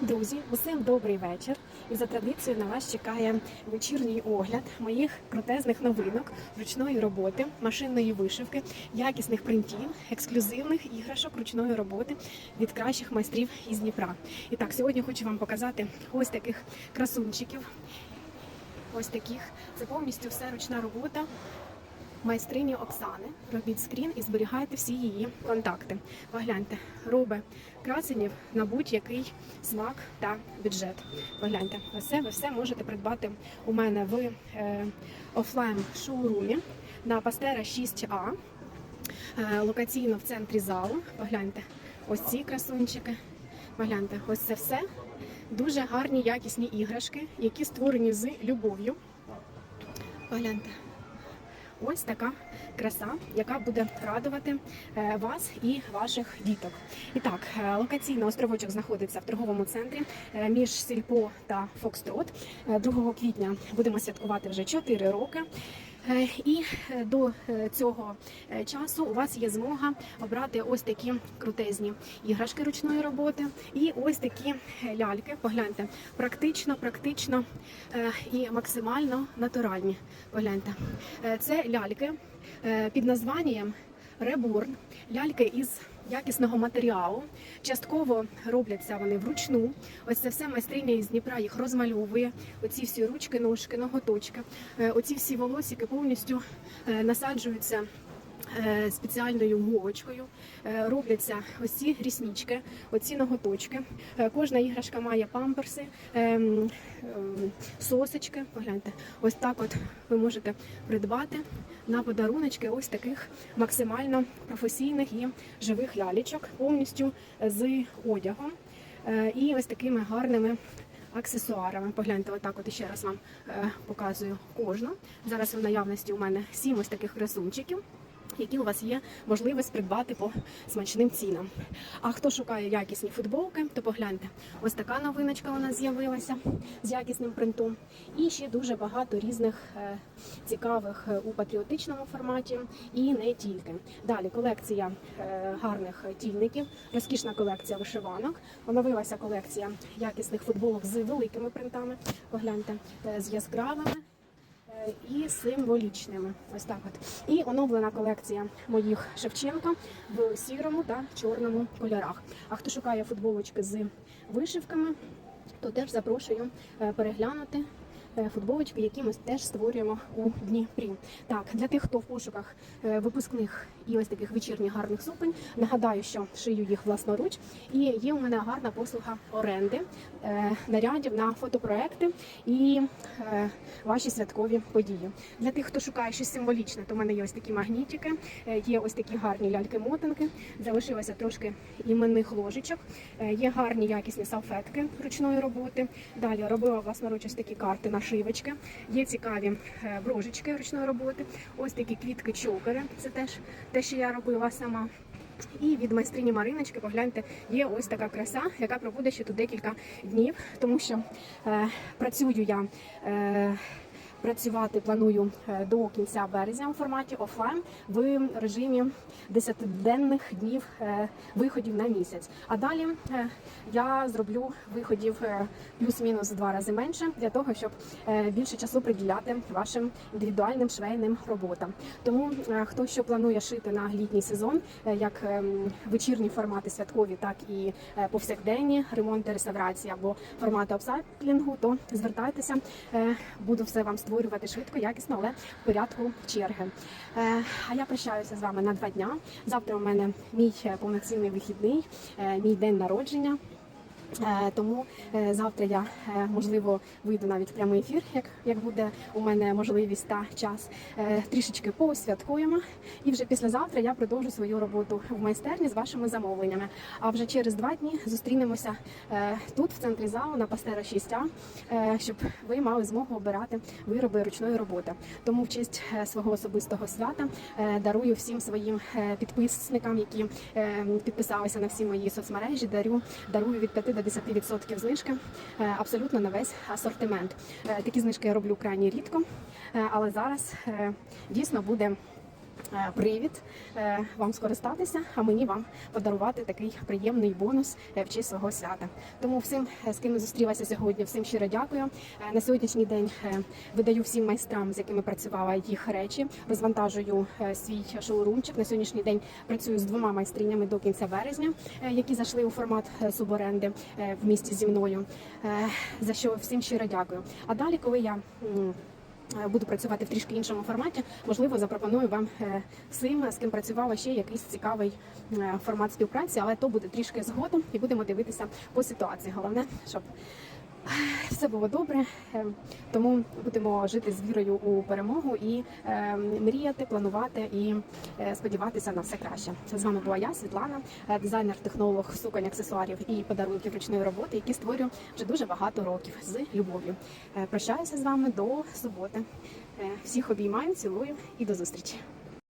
Друзі, усім добрий вечір. І за традицією на вас чекає вечірній огляд моїх крутезних новинок, ручної роботи, машинної вишивки, якісних принтів, ексклюзивних іграшок ручної роботи від кращих майстрів із Дніпра. І так, сьогодні хочу вам показати ось таких красунчиків. Ось таких. Це повністю все ручна робота майстрині Оксани. Робіть скрін і зберігайте всі її контакти. Погляньте, роби красенів на будь-який смак та бюджет. Погляньте, все ви все можете придбати у мене в е, офлайн шоурумі на Пастера 6А. Е, локаційно в центрі залу. Погляньте, ось ці красунчики. Погляньте, ось це все. Дуже гарні якісні іграшки, які створені з любов'ю. Погляньте. Ось така краса, яка буде радувати е, вас і ваших діток. І так, е, локаційно островочок знаходиться в торговому центрі е, між Сільпо та Фокстрот. Е, 2 квітня будемо святкувати вже 4 роки. Е, І е, до е, цього часу у вас є змога обрати ось такі крутезні іграшки ручної роботи і ось такі ляльки. Погляньте, практично, практично і максимально натуральні. Погляньте, це ляльки під названням Реборн, ляльки із якісного матеріалу. Частково робляться вони вручну. Ось це все майстриня із Дніпра їх розмальовує. Оці всі ручки, ножки, ноготочки. Е, Оці всі волосики повністю е, насаджуються. Е, Спеціальною мовочкою Е, робляться ось ці ріснички, оці ноготочки. Е, Кожна іграшка має памперси, ем, ем, сосочки. Погляньте, ось так от ви можете придбати на подаруночки ось таких максимально професійних і живих лялечок, повністю з одягом і ось такими гарними. Аксесуарами. Погляньте, отак от ще раз вам е, показую кожну. Зараз в наявності у мене сім ось таких красунчиків. Які у вас є можливість придбати по смачним цінам. А хто шукає якісні футболки, то погляньте, ось така новиночка у нас з'явилася з якісним принтом. І ще дуже багато різних е, цікавих е, у патріотичному форматі і не тільки. Далі колекція е, гарних тільників, розкішна колекція вишиванок. Оновилася колекція якісних футболок з великими принтами. Погляньте, з яскравими. І символічними. Ось так от. І оновлена колекція моїх Шевченка в сірому та чорному кольорах. А хто шукає футболочки з вишивками, то теж запрошую е, переглянути. е, Футболочки, які ми теж створюємо у Дніпрі. Так, для тих, хто в пошуках е, випускних і ось таких вечірніх гарних суконь, нагадаю, що шию їх власноруч. І є у мене гарна послуга оренди е, нарядів на фотопроекти і е, ваші святкові події. Для тих, хто шукає щось символічне, то в мене є ось такі магнітики, е, є ось такі гарні ляльки-мотанки. Залишилося трошки іменних ложечок. Є гарні якісні салфетки ручної роботи. Далі робила власноруч ось такі карти нашивочки. Є цікаві брошечки ручної роботи. Ось такі квітки-чокери. Це теж те, що я робила сама. І від майстрині Мариночки, погляньте, є ось така краса, яка пробуде ще тут декілька днів, тому що е, працюю я. Е, Працювати планую е, до кінця березня у форматі офлайн в режимі 10-денних днів е, виходів на місяць. А далі е, я зроблю виходів плюс-мінус два рази менше для того, щоб більше часу приділяти вашим індивідуальним швейним роботам. Тому хто що планує шити на літній сезон, як ем, вечірні формати святкові, так і повсякденні ремонти, реставрації або формати апсайклінгу, то звертайтеся, буду все вам створювати швидко, якісно, але в порядку черги. Е, А я прощаюся з вами на два дня. Завтра у мене мій повноцінний вихідний, е, мій день народження. Е, Тому е, завтра я е, можливо вийду навіть в прямий ефір, як, як буде у мене можливість та час. Трішечки посвяткуємо. І вже післязавтра я продовжу свою роботу в майстерні з вашими замовленнями. А вже через два дні зустрінемося тут, в центрі залу, на Пастера 6А, е, щоб ви мали змогу обирати вироби ручної роботи. Тому в честь свого особистого свята дарую всім своїм підписникам, які підписалися на всі мої соцмережі. Дарю дарую від 5 до 10% знижки е, абсолютно на весь асортимент. Е, Такі знижки я роблю крайні рідко, е, але зараз дійсно буде привід е, вам скористатися, а мені вам подарувати такий приємний бонус е, в честь свого свята. Тому всім, е, з ким зустрілася сьогодні, всім щиро дякую. Е, На сьогоднішній день е, видаю всім майстрам, з якими працювала їх речі. Розвантажую е, свій шоурумчик. На сьогоднішній день працюю з двома майстринями до кінця березня, е, які зайшли у формат е, суборенди е, в місті зі мною. Е, За що всім щиро дякую. А далі, коли я е, буду працювати в трішки іншому форматі, можливо, запропоную вам е, всім, з ким працювала ще якийсь цікавий е, формат співпраці, але то буде трішки згодом і будемо дивитися по ситуації. Головне, щоб е, все було добре. Е, Тому будемо жити з вірою у перемогу і е, мріяти, планувати і е, сподіватися на все краще. З вами була я, Світлана, е, дизайнер, технолог суконь, аксесуарів і подарунків ручної роботи, які створюю вже дуже багато років з любов'ю. Прощаюся з вами до суботи. Всіх обіймаю, цілую і до зустрічі.